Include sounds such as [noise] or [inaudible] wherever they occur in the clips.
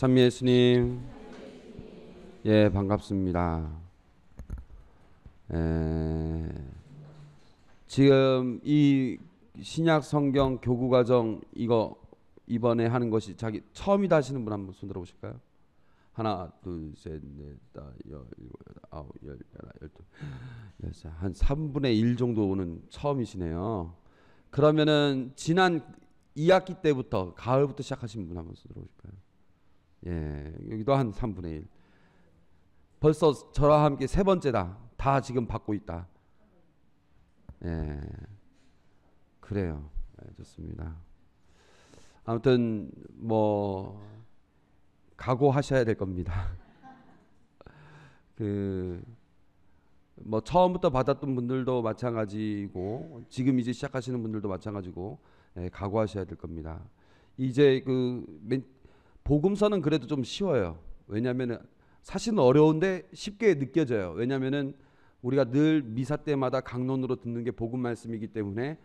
찬미 예수님, 예 반갑습니다. 에, 지금 이 신약 성경 교구 과정 이거 이번에 하는 것이 자기 처음이다 하시는 분 한번 손 들어 보실까요? 하나, 둘, 셋, 넷, 다, 여, 일곱, 여덟, 아홉, 열, 열하, 열두, 열세 한 3분의 1 정도는 처음이시네요. 그러면은 지난 2학기 때부터 가을부터 시작하신 분 한번 손 들어 보실까요? 예, 여기도 한 3분의 1. 벌써 저와 함께 세 번째다. 다 지금 받고 있다. 예, 그래요. 예, 좋습니다. 아무튼 뭐 각오하셔야 될 겁니다. [laughs] 그 뭐 처음부터 받았던 분들도 마찬가지고 지금 이제 시작하시는 분들도 마찬가지고 예, 각오하셔야 될 겁니다. 이제 그 복음서는 그래도 좀 쉬워요. 왜냐하면 사실은 어려운데 쉽게 느껴져요. 왜냐하면 우리가 늘 미사 때마다 강론으로 듣는 게 복음 말씀이기 때문에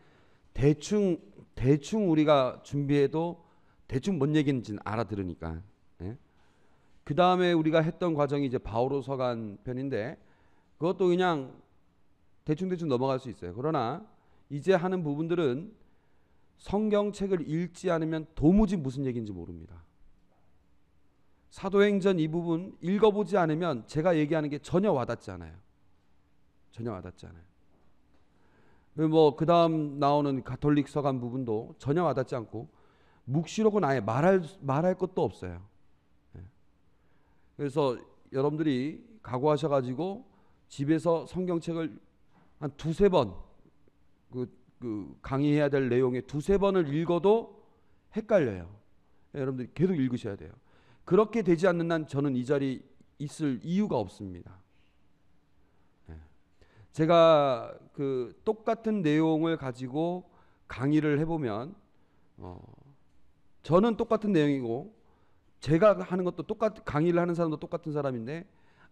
대충 대충 우리가 준비해도 대충 뭔 얘기인지는 알아들으니까. 예? 그 다음에 우리가 했던 과정이 이제 바오로서 간 편인데 그것도 그냥 대충 대충 넘어갈 수 있어요. 그러나 이제 하는 부분들은 성경책을 읽지 않으면 도무지 무슨 얘기인지 모릅니다. 사도행전 이 부분 읽어보지 않으면 제가 얘기하는 게 전혀 와닿지 않아요. 전혀 와닿지 않아요. 뭐 그다음 나오는 가톨릭 서간 부분도 전혀 와닿지 않고 묵시록은 아예 말할 말할 것도 없어요. 예. 그래서 여러분들이 각오하셔가지고 집에서 성경책을 한 두세 번 그, 그 강의해야 될 내용에 두세 번을 읽어도 헷갈려요. 예, 여러분들이 계속 읽으셔야 돼요. 그렇게 되지 않는 한 저는 이 자리 있을 이유가 없습니다. 예. 제가 그 똑같은 내용을 가지고 강의를 해보면 어 저는 똑같은 내용이고 제가 하는 것도 똑같 강의를 하는 사람도 똑같은 사람인데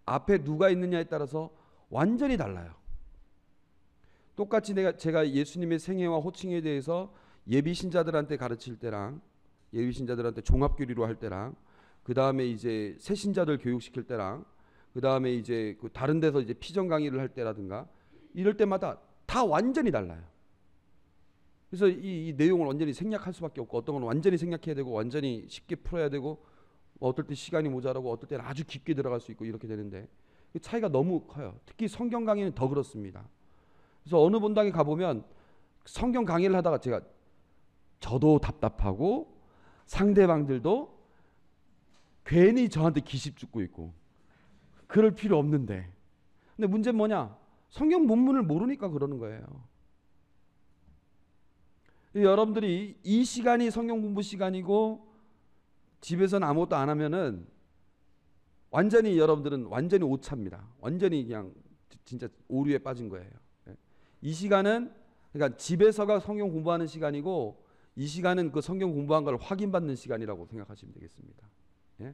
앞에 누가 있느냐에 따라서 완전히 달라요. 똑같이 내가 제가 예수님의 생애와 호칭에 대해서 예비 신자들한테 가르칠 때랑 예비 신자들한테 종합 교리로 할 때랑 그 다음에 이제 새 신자들 교육시킬 때랑 그 다음에 이제 그 다른 데서 이제 피정 강의를 할 때라든가 이럴 때마다 다 완전히 달라요. 그래서 이, 이, 내용을 완전히 생략할 수밖에 없고 어떤 건 완전히 생략해야 되고 완전히 쉽게 풀어야 되고 뭐 어떨 때 시간이 모자라고 어떨 때는 아주 깊게 들어갈 수 있고 이렇게 되는데 그 차이가 너무 커요. 특히 성경 강의는 더 그렇습니다. 그래서 어느 본당에 가보면 성경 강의를 하다가 제가 저도 답답하고 상대방들도 괜히 저한테 기십 죽고 있고 그럴 필요 없는데. 근데 문제는 뭐냐? 성경 본문을 모르니까 그러는 거예요. 여러분들이 이 시간이 성경 공부 시간이고 집에서는 아무것도 안 하면은 완전히 여러분들은 완전히 오차입니다. 완전히 그냥 진짜 오류에 빠진 거예요. 예. 이 시간은 그러니까 집에서가 성경 공부하는 시간이고 이 시간은 그 성경 공부한 걸 확인받는 시간이라고 생각하시면 되겠습니다. 예?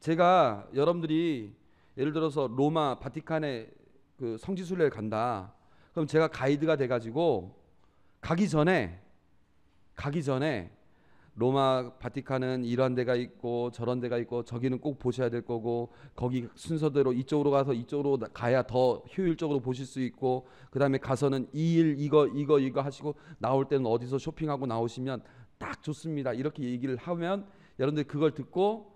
제가 여러분들이 예를 들어서 로마 바티칸에 그 성지 순례를 간다. 그럼 제가 가이드가 돼 가지고 가기 전에 가기 전에 로마 바티칸은 이런 데가 있고 저런 데가 있고 저기는 꼭 보셔야 될 거고 거기 순서대로 이쪽으로 가서 이쪽으로 가야 더 효율적으로 보실 수 있고 그다음에 가서는 이 일 이거 이거 이거 하시고 나올 때는 어디서 쇼핑하고 나오시면 딱 좋습니다. 이렇게 얘기를 하면 여러분들 그걸 듣고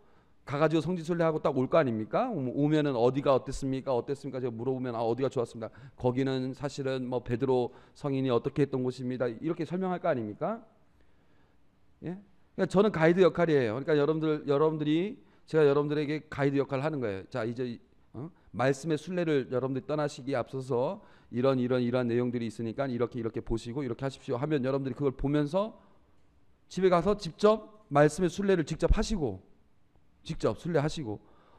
가가지고 성지순례하고 딱 올 거 아닙니까? 오면은 어디가 어땠습니까? 어땠습니까? 제가 물어보면 아 어디가 좋았습니다. 거기는 사실은 뭐 베드로 성인이 어떻게 했던 곳입니다. 이렇게 설명할 거 아닙니까? 예? 그러니까 저는 가이드 역할이에요. 그러니까 여러분들 여러분들이 제가 여러분들에게 가이드 역할을 하는 거예요. 자 이제 어? 말씀의 순례를 여러분들이 떠나시기에 앞서서 이런 이런 이런 내용들이 있으니까 이렇게 이렇게 보시고 이렇게 하십시오 하면 여러분들이 그걸 보면서 집에 가서 직접 말씀의 순례를 직접 하시고 직접 순례하시고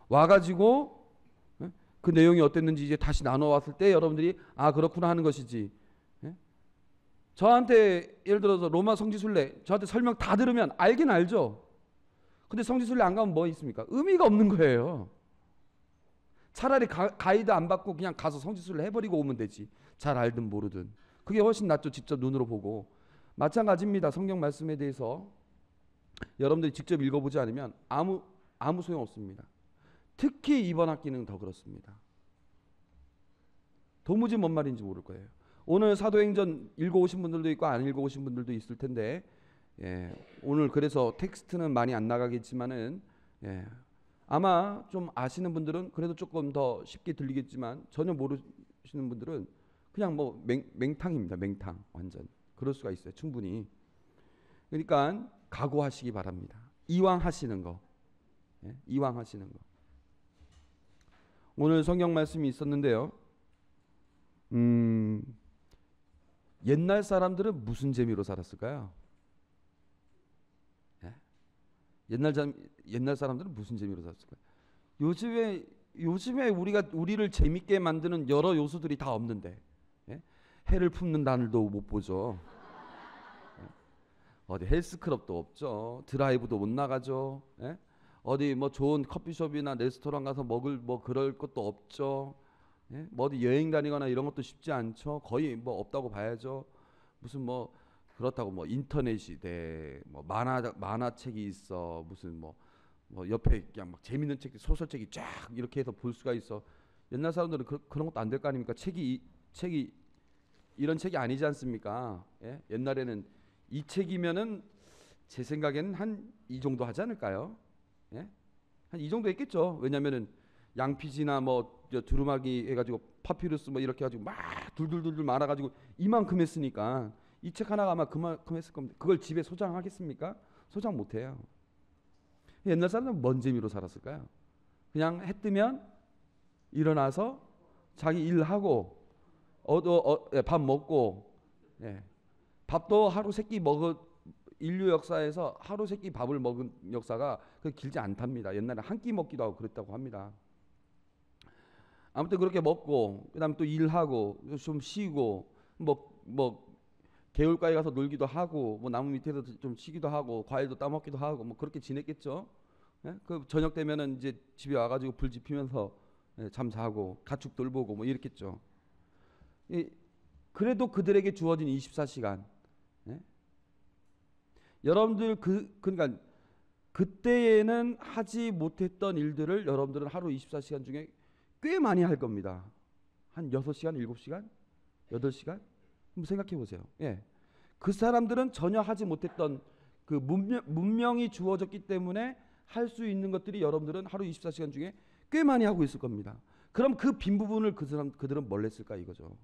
와가지고 예? 그 내용이 어땠는지 이제 다시 나눠 왔을 때 여러분들이 아 그렇구나 하는 것이지 저한테 예를 들어서 로마 성지순례 저한테 설명 다 들으면 알긴 알죠. 근데 성지순례 안 가면 뭐 있습니까? 의미가 없는 거예요. 차라리 가, 이드안 받고 그냥 가서 성지순례 해버리고 오면 되지. 잘 알든 모르든. 그게 훨씬 낫죠. 직접 눈으로 보고. 마찬가지입니다. 성경 말씀에 대해서 여러분들이 직접 읽어보지 않으면 아무 아무 소용 없습니다. 특히 이번 학기는 더 그렇습니다. 도무지 뭔 말인지 모를 거예요. 오늘 사도행전 읽어오신 분들도 있고 안 읽어오신 분들도 있을 텐데 예, 오늘 그래서 텍스트는 많이 안 나가겠지만은 예, 아마 좀 아시는 분들은 그래도 조금 더 쉽게 들리겠지만 전혀 모르시는 분들은 그냥 뭐 맹, 맹탕입니다. 맹탕 완전 그럴 수가 있어요. 충분히. 그러니까 각오하시기 바랍니다. 이왕 하시는 거, 예, 이왕 하시는 거. 오늘 성경 말씀이 있었는데요. 음, 옛날 사람들은 무슨 재미로 살았을까요? 예? 옛날 자, 옛날 사람들은 무슨 재미로 살았을까요? 요즘에 요즘에 우리가 우리를 재밌게 만드는 여러 요소들이 다 없는데 예? 해를 품는 날도 못 보죠. 예? 어디 헬스클럽도 없죠. 드라이브도 못 나가죠. 예? 어디 뭐 좋은 커피숍이나 레스토랑 가서 먹을 뭐 그럴 것도 없죠. 예? 뭐 어디 여행 다니거나 이런 것도 쉽지 않죠. 거의 뭐 없다고 봐야죠. 무슨 뭐 그렇다고 뭐 인터넷이 돼, 뭐 만화 만화책이 있어, 무슨 뭐, 뭐 옆에 그냥 막 재밌는 책, 소설책이 쫙 이렇게 해서 볼 수가 있어. 옛날 사람들은 그, 런 것도 안 될 거 아닙니까? 책이 이, 책이 이런 책이 아니지 않습니까? 예? 옛날에는 이 책이면은 제 생각에는 한 이 정도 하지 않을까요? 예? 한 이 정도 했겠죠. 왜냐면은 양피지나 뭐저 두루마기 해가지고 파피루스 뭐 이렇게 해가지고 막 둘둘둘둘 말아가지고 이만큼 했으니까 이 책 하나가 아마 그만큼 했을 겁니다. 그걸 집에 소장하겠습니까? 소장 못해요. 옛날 사람들은 뭔 재미로 살았을까요? 그냥 해 뜨면 일어나서 자기 일하고 어, 예, 밥 먹고 예. 밥도 하루 세끼 먹어 인류 역사에서 하루 세 끼 밥을 먹은 역사가 그 길지 않답니다. 옛날에 한 끼 먹기도 하고 그랬다고 합니다. 아무튼 그렇게 먹고 그다음에 또 일하고 좀 쉬고 뭐뭐 뭐 개울가에 가서 놀기도 하고 뭐 나무 밑에서 좀 쉬기도 하고 과일도 따먹기도 하고 뭐 그렇게 지냈겠죠. 예? 그 저녁 되면은 이제 집에 와가지고 불 지피면서 예, 잠 자고 가축 돌보고 뭐 이랬겠죠. 이, 그래도 그들에게 주어진 24시간. 예? 여러분들 그 그러니까 그때에는 하지 못했던 일들을 여러분들은 하루 24시간 중에 꽤 많이 할 겁니다. 한 6시간, 7시간, 8시간? 한번 생각해 보세요. 예. 그 사람들은 전혀 하지 못했던 그 문명, 문명이 주어졌기 때문에 할 수 있는 것들이 여러분들은 하루 24시간 중에 꽤 많이 하고 있을 겁니다. 그럼 그 빈 부분을 그 사람 그들은 뭘 했을까 이거죠.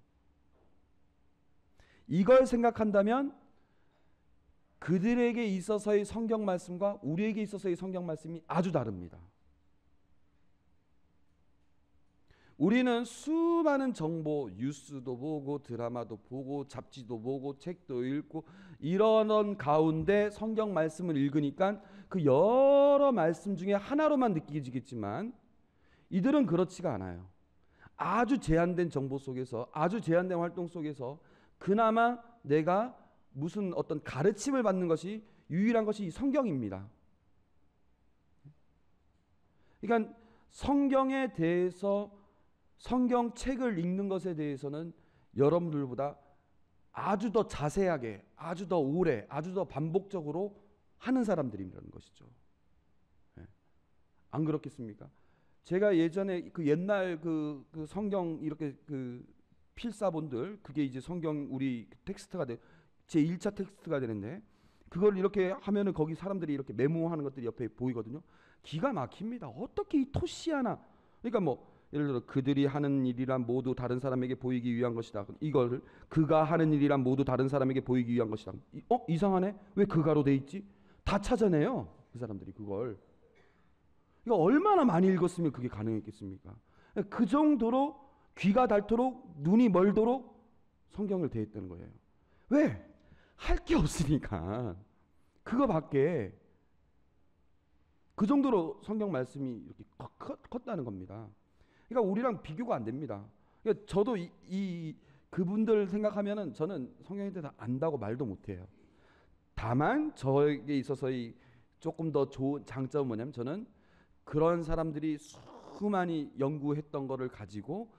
이걸 생각한다면 그들에게 있어서의 성경 말씀과 우리에게 있어서의 성경 말씀이 아주 다릅니다. 우리는 수많은 정보, 뉴스도 보고 드라마도 보고 잡지도 보고 책도 읽고 이런 가운데 성경 말씀을 읽으니까 그 여러 말씀 중에 하나로만 느끼지겠지만 이들은 그렇지가 않아요. 아주 제한된 정보 속에서 아주 제한된 활동 속에서 그나마 내가 무슨 어떤 가르침을 받는 것이 유일한 것이 성경입니다. 그러니까 성경에 대해서 성경 책을 읽는 것에 대해서는 여러분들보다 아주 더 자세하게, 아주 더 오래, 아주 더 반복적으로 하는 사람들이라는 것이죠. 네. 안 그렇겠습니까? 제가 예전에 그 옛날 그, 그 성경 이렇게 그 필사본들 그게 이제 성경 우리 텍스트가 돼, 제 1차 텍스트가 되는데 그걸 이렇게 하면은 거기 사람들이 이렇게 메모하는 것들이 옆에 보이거든요. 기가 막힙니다. 어떻게 이 토시 하나 그러니까 뭐 예를 들어 그들이 하는 일이란 모두 다른 사람에게 보이기 위한 것이다. 이걸 그가 하는 일이란 모두 다른 사람에게 보이기 위한 것이다. 어 이상하네. 왜 그가로 돼 있지? 다 찾아내요. 그 사람들이 그걸. 이거 얼마나 많이 읽었으면 그게 가능했겠습니까? 그 정도로 귀가 닳도록 눈이 멀도록 성경을 대했다는 거예요. 왜? 할 게 없으니까. 그거밖에 그 정도로 성경 말씀이 이렇게 컸 다는 겁니다. 그러니까 우리랑 비교가 안 됩니다. 그러니까 저도 이, 이 그분들 생각하면은 저는 성경에 대해서 안다고 말도 못해요. 다만 저에게 있어서의 조금 더 좋은 장점은 뭐냐면 저는 그런 사람들이 수많이 연구했던 거를 가지고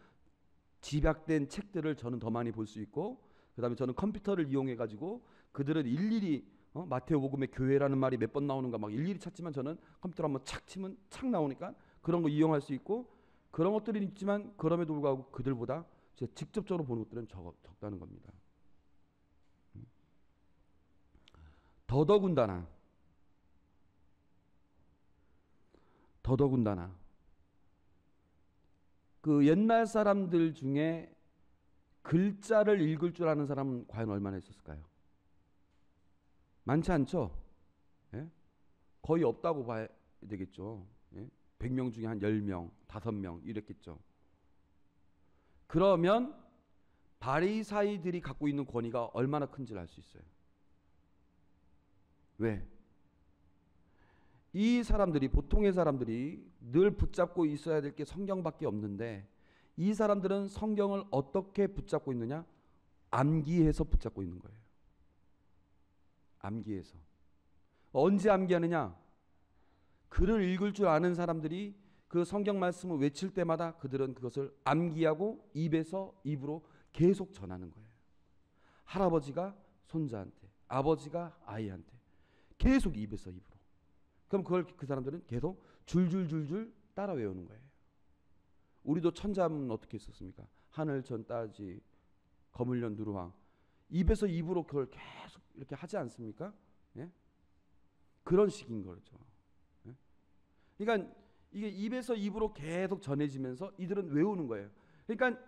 집약된 책들을 저는 더 많이 볼 수 있고 그다음에 저는 컴퓨터를 이용해 가지고 그들은 일일이 어? 마테오 복음에 교회라는 말이 몇 번 나오는가 막 일일이 찾지만 저는 컴퓨터로 한번 착 치면 착 나오니까 그런 거 이용할 수 있고 그런 것들이 있지만 그럼에도 불구하고 그들보다 제가 직접적으로 보는 것들은 적, 적다는 겁니다. 음. 더더군다나 더더군다나 그 옛날 사람들 중에 글자를 읽을 줄 아는 사람은 과연 얼마나 있었을까요? 많지 않죠? 예? 거의 없다고 봐야 되겠죠. 예? 100명 중에 한 10명, 5명 이랬겠죠. 그러면 바리사이들이 갖고 있는 권위가 얼마나 큰지를 알 수 있어요. 왜? 이 사람들이 보통의 사람들이 늘 붙잡고 있어야 될 게 성경밖에 없는데 이 사람들은 성경을 어떻게 붙잡고 있느냐? 암기해서 붙잡고 있는 거예요. 암기해서. 언제 암기하느냐? 글을 읽을 줄 아는 사람들이 그 성경 말씀을 외칠 때마다 그들은 그것을 암기하고 입에서 입으로 계속 전하는 거예요. 할아버지가 손자한테, 아버지가 아이한테 계속 입에서 입으로. 그럼 그걸 그 사람들은 계속 줄줄줄줄 따라 외우는 거예요. 우리도 천자문 어떻게 했었습니까? 하늘 전 따지 거물년 누르왕 입에서 입으로 그걸 계속 이렇게 하지 않습니까? 예? 그런 식인 거죠. 예? 그러니까 이게 입에서 입으로 계속 전해지면서 이들은 외우는 거예요. 그러니까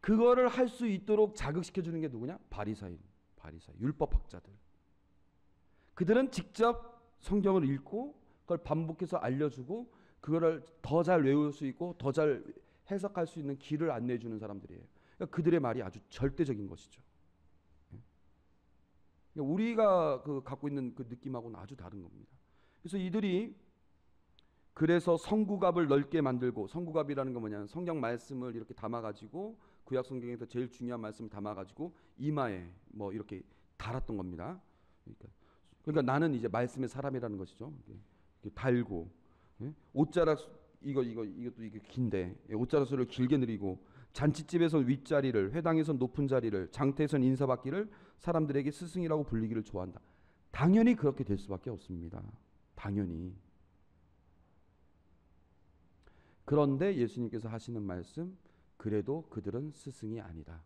그거를 할 수 있도록 자극시켜 주는 게 누구냐? 바리사인, 바리사, 율법 학자들. 그들은 직접 성경을 읽고 그걸 반복해서 알려주고 그거를 더 잘 외울 수 있고 더 잘 해석할 수 있는 길을 안내해 주는 사람들이에요. 그러니까 그들의 말이 아주 절대적인 것이죠. 그러니까 우리가 그 갖고 있는 그 느낌하고는 아주 다른 겁니다. 그래서 이들이 그래서 성구갑을 넓게 만들고 성구갑이라는 건 뭐냐? 성경 말씀을 이렇게 담아 가지고 구약 성경에서 제일 중요한 말씀을 담아 가지고 이마에 뭐 이렇게 달았던 겁니다. 그러니까, 그러니까 나는 이제 말씀의 사람이라는 것이죠. 달고 예? 옷자락 이거 이거 이것도 이게 긴데 예, 옷자락수를 길게 늘리고 잔치집에서 윗자리를 회당에서 높은 자리를 장태에서 인사받기를 사람들에게 스승이라고 불리기를 좋아한다. 당연히 그렇게 될 수밖에 없습니다. 당연히. 그런데 예수님께서 하시는 말씀 그래도 그들은 스승이 아니다.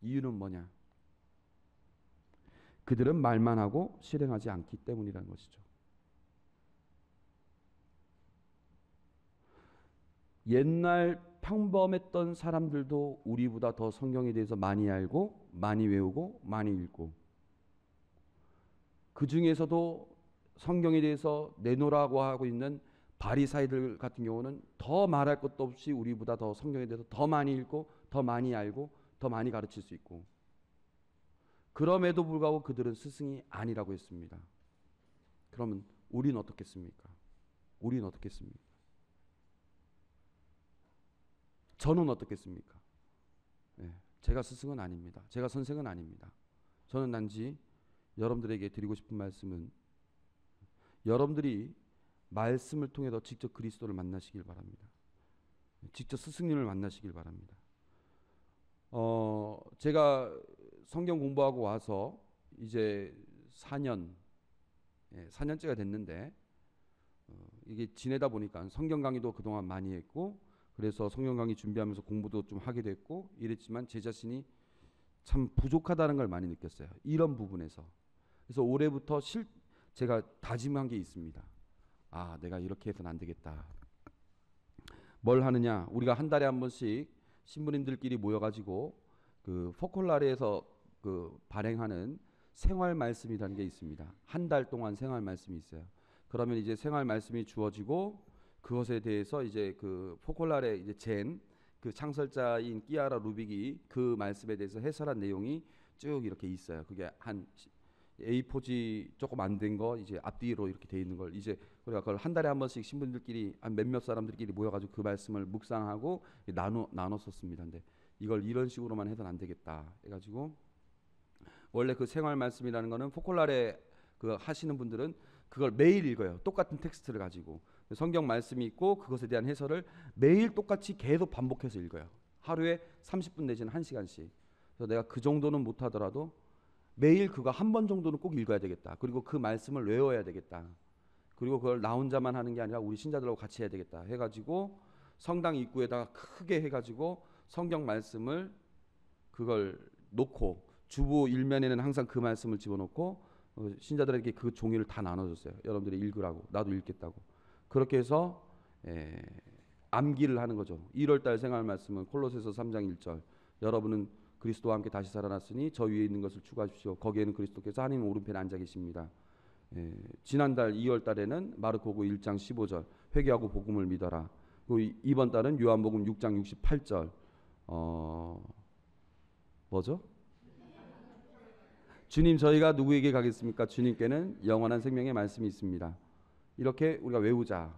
이유는 뭐냐? 그들은 말만 하고 실행하지 않기 때문이라는 것이죠. 옛날 평범했던 사람들도 우리보다 더 성경에 대해서 많이 알고 많이 외우고 많이 읽고 그 중에서도 성경에 대해서 내놓으라고 하고 있는 바리사이들 같은 경우는 더 말할 것도 없이 우리보다 더 성경에 대해서 더 많이 읽고 더 많이 알고 더 많이 가르칠 수 있고 그럼에도 불구하고 그들은 스승이 아니라고 했습니다. 그러면 우리는 어떻겠습니까? 우리는 어떻겠습니까? 저는 어떻겠습니까? 네, 제가 스승은 아닙니다. 제가 선생은 아닙니다. 저는 단지 여러분들에게 드리고 싶은 말씀은 여러분들이 말씀을 통해서 직접 그리스도를 만나시길 바랍니다. 직접 스승님을 만나시길 바랍니다. 어, 제가 성경 공부하고 와서 이제 4년, 예, 4년째가 됐는데, 어, 이게 지내다 보니까 성경 강의도 그동안 많이 했고, 그래서 성경 강의 준비하면서 공부도 좀 하게 됐고, 이랬지만 제 자신이 참 부족하다는 걸 많이 느꼈어요. 이런 부분에서. 그래서 올해부터 실, 제가 다짐한 게 있습니다. 아, 내가 이렇게 해서는 안 되겠다. 뭘 하느냐? 우리가 한 달에 한 번씩 신부님들끼리 모여가지고 그 포콜라레에서 그 발행하는 생활 말씀이라는 게 있습니다. 한 달 동안 생활 말씀이 있어요. 그러면 이제 생활 말씀이 주어지고 그것에 대해서 이제 그 포콜라레 이제 젠 그 창설자인 끼아라 루빅이 그 말씀에 대해서 해설한 내용이 쭉 이렇게 있어요. 그게 한 A4지 조금 안 된 거 이제 앞뒤로 이렇게 돼 있는 걸 이제 우리가 그걸 한 달에 한 번씩 신분들끼리 한 몇몇 사람들끼리 모여가지고 그 말씀을 묵상하고 나눠 나눴었습니다. 근데 이걸 이런 식으로만 해서는 안 되겠다 해가지고 원래 그 생활 말씀이라는 거는 포콜라레 그 하시는 분들은 그걸 매일 읽어요. 똑같은 텍스트를 가지고 성경 말씀이 있고 그것에 대한 해설을 매일 똑같이 계속 반복해서 읽어요. 하루에 30분 내지는 1시간씩. 그래서 내가 그 정도는 못 하더라도 매일 그거 한 번 정도는 꼭 읽어야 되겠다. 그리고 그 말씀을 외워야 되겠다. 그리고 그걸 나 혼자만 하는 게 아니라 우리 신자들하고 같이 해야 되겠다. 해 가지고 성당 입구에다가 크게 해 가지고 성경 말씀을 그걸 놓고 주보 일면에는 항상 그 말씀을 집어넣고 어, 신자들에게 그 종이를 다 나눠줬어요. 여러분들이 읽으라고 나도 읽겠다고 그렇게 해서 에, 암기를 하는 거죠. 1월 달 생활 말씀은 콜로새서 3장 1절 여러분은 그리스도와 함께 다시 살아났으니 저 위에 있는 것을 추구하십시오. 거기에는 그리스도께서 하나님 오른편에 앉아 계십니다. 예, 지난달 2월 달에는 마르코고 1장 15절 회개하고 복음을 믿어라. 그리고 이번 달은 요한복음 6장 68절 어 뭐죠? 주님 저희가 누구에게 가겠습니까? 주님께는 영원한 생명의 말씀이 있습니다. 이렇게 우리가 외우자.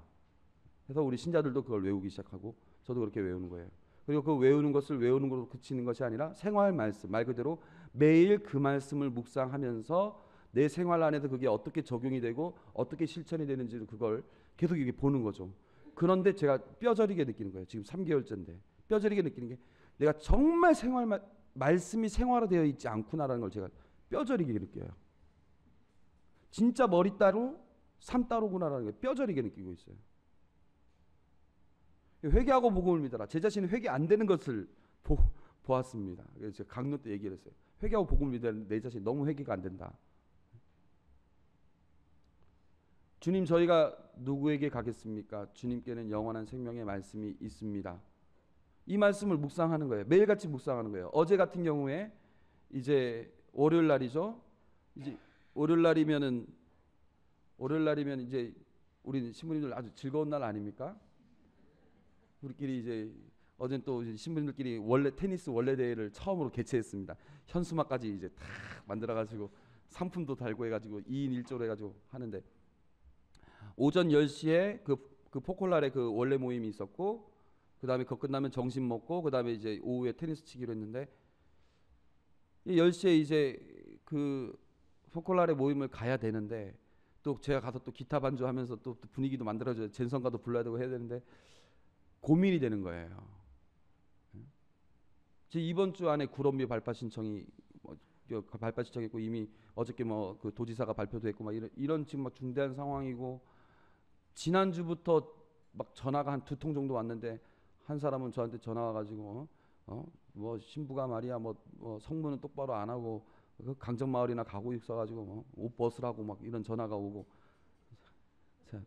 해서 우리 신자들도 그걸 외우기 시작하고 저도 그렇게 외우는 거예요. 그리고 그 외우는 것을 외우는 것으로 그치는 것이 아니라 생활 말씀 말 그대로 매일 그 말씀을 묵상하면서 내 생활 안에서 그게 어떻게 적용이 되고 어떻게 실천이 되는지를 그걸 계속 이게 보는 거죠. 그런데 제가 뼈저리게 느끼는 거예요. 지금 3개월째인데 뼈저리게 느끼는 게 내가 정말 생활 마, 말씀이 생활화되어 있지 않구나라는 걸 제가 뼈저리게 느껴요. 진짜 머리 따로 삶 따로구나라는 게 뼈저리게 느끼고 있어요. 회개하고 복음을 믿어라. 제 자신은 회개 안 되는 것을 보, 보았습니다. 그래서 제가 강론 때 얘기를 했어요. 회개하고 복음을 믿어야 내 자신 너무 회개가 안 된다. 주님 저희가 누구에게 가겠습니까? 주님께는 영원한 생명의 말씀이 있습니다. 이 말씀을 묵상하는 거예요. 매일같이 묵상하는 거예요. 어제 같은 경우에 이제 월요일 날이죠. 이제 월요일 날이면은 월요일 날이면 이제 우리 신부님들 아주 즐거운 날 아닙니까? 우리끼리 이제 어젠 또 신부님들끼리 원래 테니스 원래 대회를 처음으로 개최했습니다. 현수막까지 이제 탁 만들어 가지고 상품도 달고 해 가지고 2인 1조로 해 가지고 하는데 오전 10시에 그, 그 포콜라의 그 원래 모임이 있었고 그다음에 그거 끝나면 점심 먹고 그다음에 이제 오후에 테니스 치기로 했는데 10시에 이제 그 포콜라의 모임을 가야 되는데 또 제가 가서 또 기타 반주하면서 또, 또 분위기도 만들어줘야 젠성가도 불러야 되고 해야 되는데 고민이 되는 거예요. 제 이번 주 안에 구럼비 발파 신청이 뭐 발파 신청했고 이미 어저께 뭐 그 도지사가 발표도 했고 막 이런 이런 지금 막 중대한 상황이고 지난 주부터 막 전화가 한 두 통 정도 왔는데 한 사람은 저한테 전화 와가지고 어? 뭐 신부가 말이야 뭐, 뭐 성문은 똑바로 안 하고 그 강정 마을이나 가고 있어가지고 뭐 옷 벗으라고 막 이런 전화가 오고 자,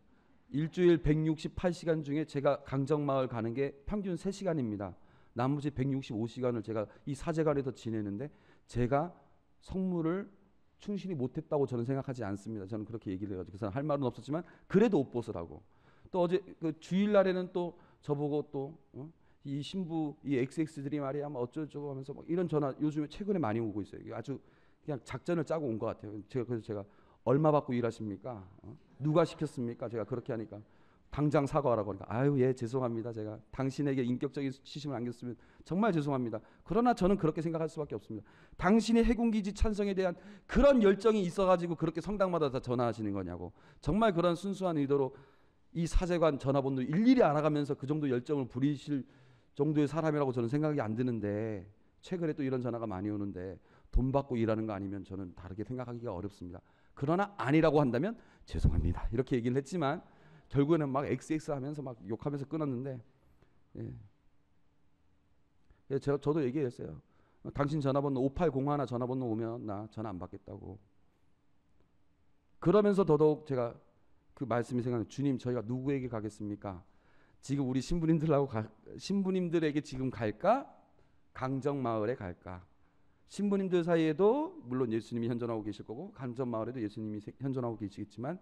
일주일 168시간 중에 제가 강정 마을 가는 게 평균 3시간입니다. 나머지 165시간을 제가 이 사제관에서 지내는데 제가 성물을 충실히 못했다고 저는 생각하지 않습니다. 저는 그렇게 얘기를 해가지고 그 사람 할 말은 없었지만 그래도 옷 벗으라고. 또 어제 그 주일날에는 또 저보고 또이 어? 신부 이 XX들이 말이야 뭐 어쩌고저쩌고 하면서 뭐 이런 전화 요즘에 최근에 많이 오고 있어요. 아주 그냥 작전을 짜고 온 것 같아요. 제가 그래서 제가 얼마 받고 일하십니까? 어? 누가 시켰습니까? 제가 그렇게 하니까 당장 사과하라고 하니까 아유 예 죄송합니다. 제가 당신에게 인격적인 시심을 안겼으면 정말 죄송합니다. 그러나 저는 그렇게 생각할 수밖에 없습니다. 당신의 해군기지 찬성에 대한 그런 열정이 있어가지고 그렇게 성당마다 다 전화하시는 거냐고 정말 그런 순수한 의도로 이 사제관 전화번호 일일이 알아가면서 그 정도 열정을 부리실 정도의 사람이라고 저는 생각이 안 드는데 최근에 또 이런 전화가 많이 오는데 돈 받고 일하는 거 아니면 저는 다르게 생각하기가 어렵습니다. 그러나 아니라고 한다면 죄송합니다. 이렇게 얘기를 했지만 결국에는 막 XX 하면서 막 욕하면서 끊었는데 예. 예, 제가 저도 얘기했어요. 당신 전화번호 5801 전화번호 오면 나 전화 안 받겠다고. 그러면서 더더욱 제가 그 말씀이 생각나. 주님 저희가 누구에게 가겠습니까? 지금 우리 신부님들하고 가, 신부님들에게 지금 갈까? 강정 마을에 갈까? 신부님들 사이에도 물론 예수님이 현존하고 계실 거고 강정 마을에도 예수님이 현존하고 계시겠지만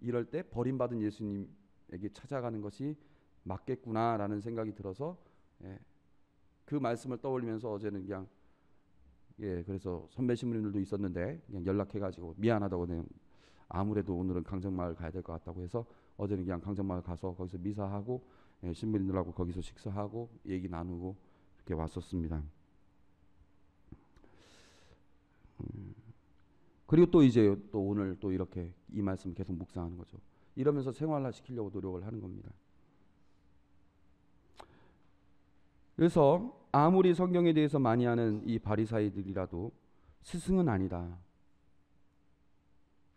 이럴 때 버림받은 예수님에게 찾아가는 것이 맞겠구나라는 생각이 들어서 예, 그 말씀을 떠올리면서 어제는 그냥 예 그래서 선배 신부님들도 있었는데 그냥 연락해가지고 미안하다고 그냥 아무래도 오늘은 강정마을 가야 될 것 같다고 해서 어제는 그냥 강정마을 가서 거기서 미사하고 예, 신부님들하고 거기서 식사하고 얘기 나누고 이렇게 왔었습니다. 그리고 또 이제 또 오늘 또 이렇게 이 말씀 계속 묵상하는 거죠. 이러면서 생활화 시키려고 노력을 하는 겁니다. 그래서 아무리 성경에 대해서 많이 아는 이 바리사이들이라도 스승은 아니다.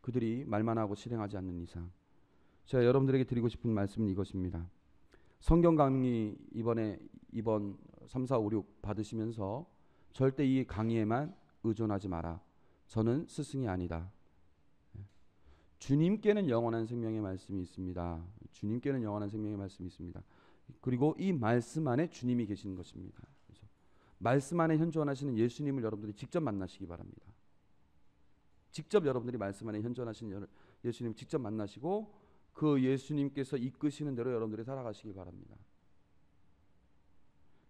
그들이 말만 하고 실행하지 않는 이상 제가 여러분들에게 드리고 싶은 말씀은 이것입니다. 성경 강의 이번에 이번 3, 4, 5, 6 받으시면서 절대 이 강의에만 의존하지 마라. 저는 스승이 아니다. 주님께는 영원한 생명의 말씀이 있습니다. 주님께는 영원한 생명의 말씀이 있습니다. 그리고 이 말씀 안에 주님이 계시는 것입니다. 그래서 말씀 안에 현존하시는 예수님을 여러분들이 직접 만나시기 바랍니다. 직접 여러분들이 말씀 안에 현존하시는 예수님 직접 만나시고 그 예수님께서 이끄시는 대로 여러분들이 살아가시길 바랍니다.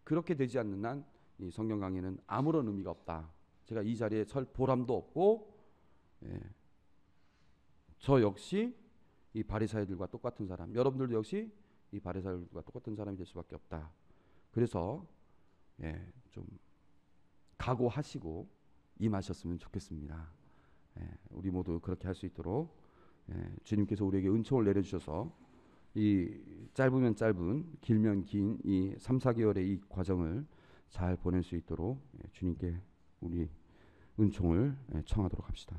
그렇게 되지 않는 한이 성경 강의는 아무런 의미가 없다. 제가 이 자리에 설 보람도 없고 예, 저 역시 이 바리사이들과 똑같은 사람, 여러분들도 역시 이 바리사이들과 똑같은 사람이 될 수밖에 없다. 그래서 예, 좀 각오하시고 임하셨으면 좋겠습니다. 예, 우리 모두 그렇게 할 수 있도록 예, 주님께서 우리에게 은총을 내려주셔서 이 짧으면 짧은 길면 긴 이 3, 4개월의 이 과정을 잘 보낼 수 있도록 예, 주님께 우리 은총을 예, 청하도록 합시다.